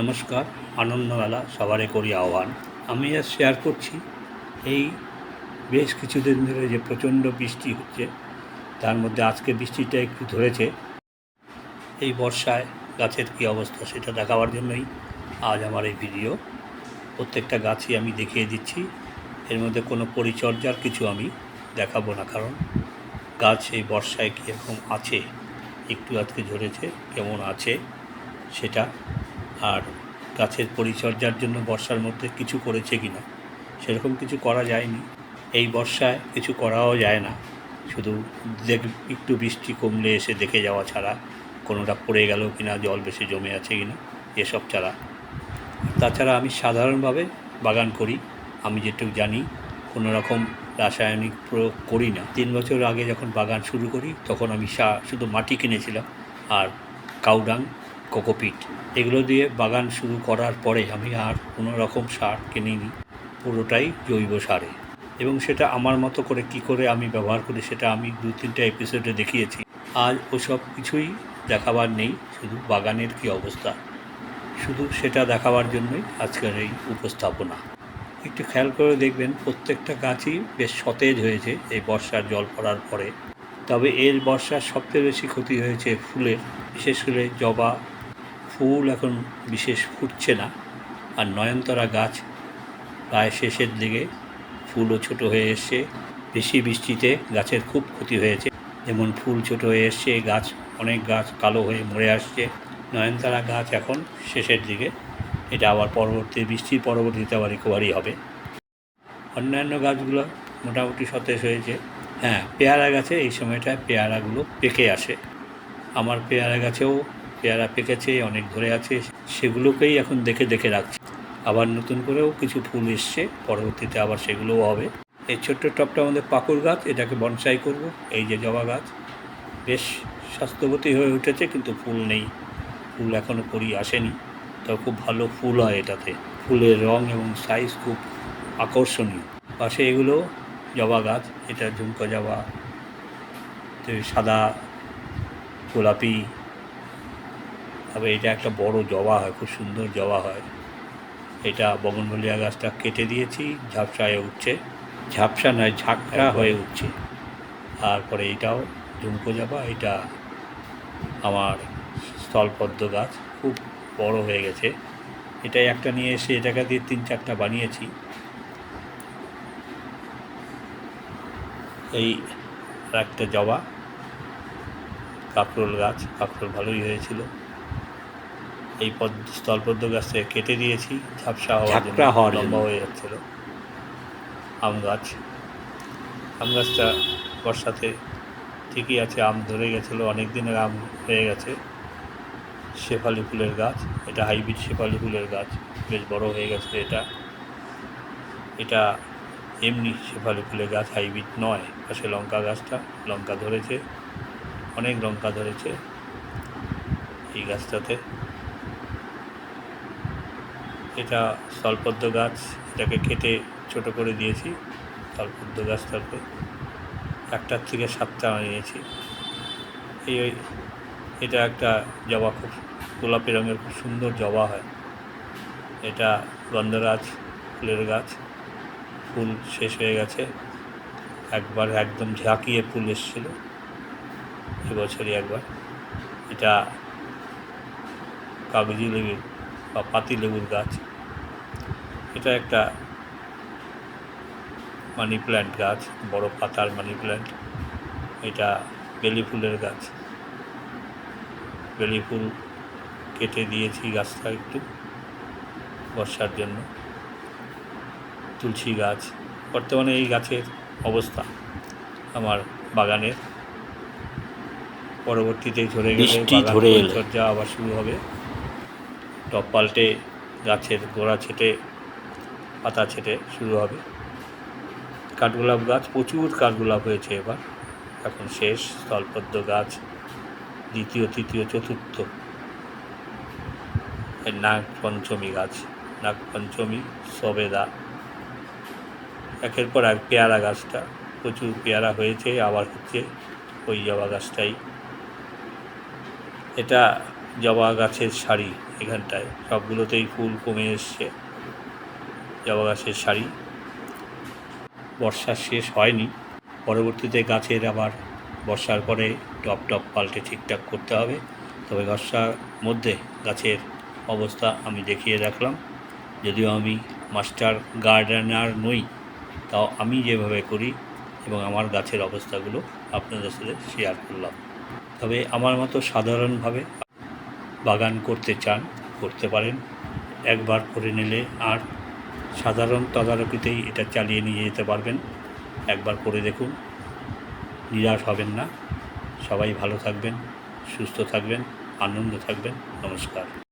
নমস্কার আনন্দমেলা সবারে করি আহ্বান। আমি আজ শেয়ার করছি এই বেশ কিছুদিন ধরে যে প্রচণ্ড বৃষ্টি হচ্ছে, তার মধ্যে আজকে বৃষ্টিটা একটু ধরেছে। এই বর্ষায় গাছের কী অবস্থা সেটা দেখাবার জন্যই আজ আমার এই ভিডিও প্রত্যেকটা গাছই আমি দেখিয়ে দিচ্ছি, এর মধ্যে কোনো পরিচর্যার কিছু আমি দেখাবো না, কারণ গাছ এই বর্ষায় কীরকম আছে, একটু আজকে ঝরেছে কেমন আছে, সেটা আর গাছের পরিচর্যার জন্য বর্ষার মধ্যে কিছু করেছে কি না? সেরকম কিছু করা যায়নি। এই বর্ষায় কিছু করাও যায় না। শুধু দেখ, একটু বৃষ্টি কমলে এসে দেখে যাওয়া ছাড়া কোনোটা পড়ে গেল কি না, জল বেশি জমে আছে কি না, এসব ছাড়া। তাছাড়া আমি সাধারণভাবে বাগান করি। আমি যেটুকু জানি কোনো রকম রাসায়নিক প্রয়োগ করি না। তিন বছর আগে যখন বাগান শুরু করি, তখন আমি সা, শুধু মাটি কিনেছিলাম আর কাউডাং কোকোপিট। এগুলো দিয়ে বাগান শুরু করার পরে আমি আর কোনো রকম সার কিনিনি। পুরোটাই জৈব সারে। এবং সেটা আমার মতো করে কি করে আমি ব্যবহার করি সেটা আমি দু তিনটা এপিসোডে দেখিয়েছি। আজ ওসব কিছুই দেখাবার নেই, শুধু বাগানের কি অবস্থা। শুধু সেটা দেখাবার জন্যই আজকের এই উপস্থাপনা। একটু খেয়াল করে দেখবেন, প্রত্যেকটা গাছই বেশ সতেজ হয়েছে এই বর্ষার জল পড়ার পরে। তবে এর বর্ষার সবচেয়ে বেশি ক্ষতি হয়েছে ফুলের, বিশেষ করে জবা ফুল এখন বিশেষ ফুটছে না, আর নয়নতারা গাছ প্রায় শেষের দিকে ফুলও ছোট হয়ে এসছে। বেশি বৃষ্টিতে গাছের খুব ক্ষতি হয়েছে। যেমন ফুল ছোট হয়ে এসছে, গাছ, অনেক গাছ কালো হয়ে মরে আসছে। নয়নতারা গাছ এখন শেষের দিকে। এটা আবার পরবর্তী, বৃষ্টির পরবর্তীতে আবার রিকভারি হবে। অন্যান্য গাছগুলো মোটামুটি সতেজ হয়েছে। হ্যাঁ পেয়ারা গাছে এই সময়টায় পেয়ারাগুলো পেকে আসে। আমার পেয়ারা গাছেও পেয়ারা পেকেছে, অনেক ধরে আছে, সেগুলোকেই এখন দেখে দেখে রাখছি। আবার নতুন করেও কিছু ফুল এসছে, পরবর্তীতে আবার সেগুলোও হবে। এই ছোট্ট টপটা আমাদের পাকুর গাছ, এটাকে বনসাই করব, এই যে জবা গাছ। বেশ স্বাস্থ্যবতী হয়ে উঠেছে, কিন্তু ফুল নেই। ফুল এখনও করি আসেনি। তবে খুব ভালো ফুল হয় এটাতে। ফুলের রং এবং সাইজ খুব আকর্ষণীয়। পাশে এগুলো জবা গাছ, এটা ঝুমকো জবা সাদা গোলাপি তবে এটা একটা বড় জবা হয় খুব সুন্দর জবা হয়। এটা বগনভলিয়া গাছটা কেটে দিয়েছি ঝাপসা হয়ে উঠছে। ঝাপসা নয় ঝাঁকড়া হয়ে উঠছে। তারপরে এটাও ঝুমকো জবা এটা আমার স্থলপদ্ম গাছ খুব বড় হয়ে গেছে। এটাই একটা নিয়ে এসে এটাকে দিয়ে তিন চারটা বানিয়েছি। এই একটা জবা কাঁকরোল গাছ কাঁকরোল ভালোই হয়েছিল। এই পদ স্থলপদ্ম গাছটা কেটে দিয়েছি ঝাপসা হওয়ার জন্য হওয়ার জন্য। লম্বা হয়ে যাচ্ছিল। আম গাছ। আম গাছটা বর্ষাতে ঠিকই আছে আম ধরে গেছিল অনেক দিনের আম হয়ে গেছে। শেফালি ফুলের গাছ এটা হাইব্রিড শেফালি ফুলের গাছ বেশ বড় হয়ে গেছে এটা। এটা এমনি শেফালি ফুলের গাছ হাইব্রিড নয় পাশে লঙ্কা গাছটা লঙ্কা ধরেছে অনেক লঙ্কা ধরেছে এই গাছটাতে। এটা স্থলপদ্ম গাছ, এটাকে কেটে ছোট করে দিয়েছি স্থলপদ্ম গাছটাকে। একটার থেকে সাতটা নিয়েছি। এই এটা একটা জবা খুব, গোলাপি রঙের খুব সুন্দর জবা হয়। এটা গন্ধরাজ ফুলের গাছ। ফুল শেষ হয়ে গেছে। একবার একদম ঝাঁকিয়ে ফুল এসেছিল। এবছরই একবার। এটা কাগজি লেবুর বা পাতি লেবুর গাছ। এটা একটা মানি প্ল্যান্ট গাছ বড় পাতার মানি প্ল্যান্ট। এটা বেলি ফুলের গাছ। বেলি ফুল কেটে দিয়েছি গাছটা একটু বর্ষার জন্য। তুলসী গাছ। বর্তমানে এই গাছের অবস্থা আমার বাগানের। পরবর্তীতে ঝরে গেলে পরিচর্যা আবার শুরু হবে। টপ পাল্টে গাছের গোড়া ছেটে পাতা ছেটে শুরু হবে। কাঠগোলাপ গাছ, প্রচুর কাঠগোলাপ হয়েছে এবার। এখন শেষ, স্থলপদ্ম গাছ, দ্বিতীয়, তৃতীয়, চতুর্থ। নাগ পঞ্চমী গাছ নাগ পঞ্চমী সবেদা। একের পর এক পেয়ারা গাছটা, প্রচুর পেয়ারা হয়েছে, আবার হচ্ছে ওই জবা গাছটাই। এটা জবা গাছের শাড়ি এখানটায়, সবগুলোতেই ফুল কমে এসছে। জবা গাছের শাড়ি। বর্ষা শেষ হয়নি। পরবর্তীতে গাছের আবার বর্ষার পরে টপ টপ পাল্টে ঠিকঠাক করতে হবে। তবে বর্ষার মধ্যে গাছের অবস্থা আমি দেখিয়ে রাখলাম। যদিও আমি মাস্টার গার্ডেনার নই, তাও আমি যেভাবে করি এবং আমার গাছের অবস্থাগুলো আপনাদের সাথে শেয়ার করলাম। তবে আমার মতো সাধারণভাবে বাগান করতে চান, করতে পারেন। একবার করে নিলে আর সাধারণ তদারকিতেই এটা চালিয়ে নিয়ে যেতে পারবেন। একবার করে দেখুন। নিরাশ হবেন না। সবাই ভালো থাকবেন, সুস্থ থাকবেন, আনন্দ থাকবেন। নমস্কার।